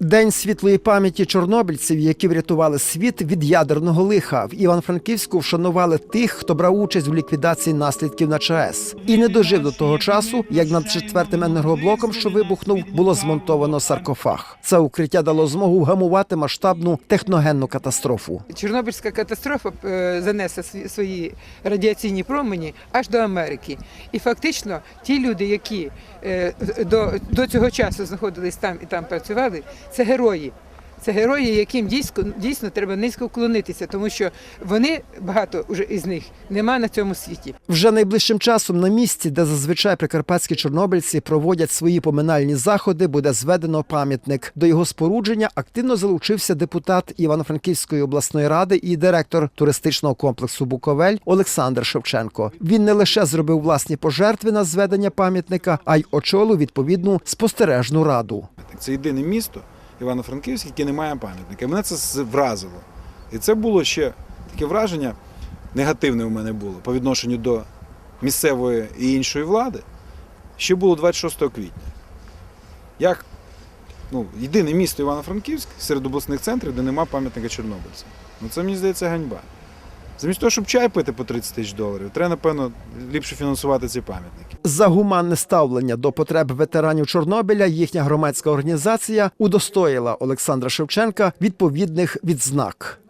День світлої пам'яті чорнобильців, які врятували світ від ядерного лиха. В Івано-Франківську вшанували тих, хто брав участь в ліквідації наслідків на ЧАЕС. І не дожив до того часу, як над четвертим енергоблоком, що вибухнув, було змонтовано саркофаг. Це укриття дало змогу вгамувати масштабну техногенну катастрофу. Чорнобильська катастрофа е, занесла свої радіаційні промені аж до Америки. І фактично ті люди, які е, до цього часу знаходились там і там працювали, це герої. Це герої, яким дійсно, дійсно треба низько вклонитися, тому що вони багато вже із них нема на цьому світі. Вже найближчим часом на місці, де зазвичай прикарпатські чорнобильці проводять свої поминальні заходи, буде зведено пам'ятник. До його спорудження активно залучився депутат Івано-Франківської обласної ради і директор туристичного комплексу Буковель Олександр Шевченко. Він не лише зробив власні пожертви на зведення пам'ятника, а й очолив відповідну спостережну раду. Це єдине місто Івано-Франківське, який не має пам'ятника. Мене це вразило. І це було ще таке враження, негативне у мене було по відношенню до місцевої і іншої влади. Ще було 26 квітня. Як ну, єдине місто Івано-Франківськ серед обласних центрів, де нема пам'ятника чорнобильцям. Ну це мені здається ганьба. Замість того, щоб чай пити по 30 тисяч доларів, треба, напевно, ліпше фінансувати ці пам'ятники. За гуманне ставлення до потреб ветеранів Чорнобиля їхня громадська організація удостоїла Олександра Шевченка відповідних відзнак.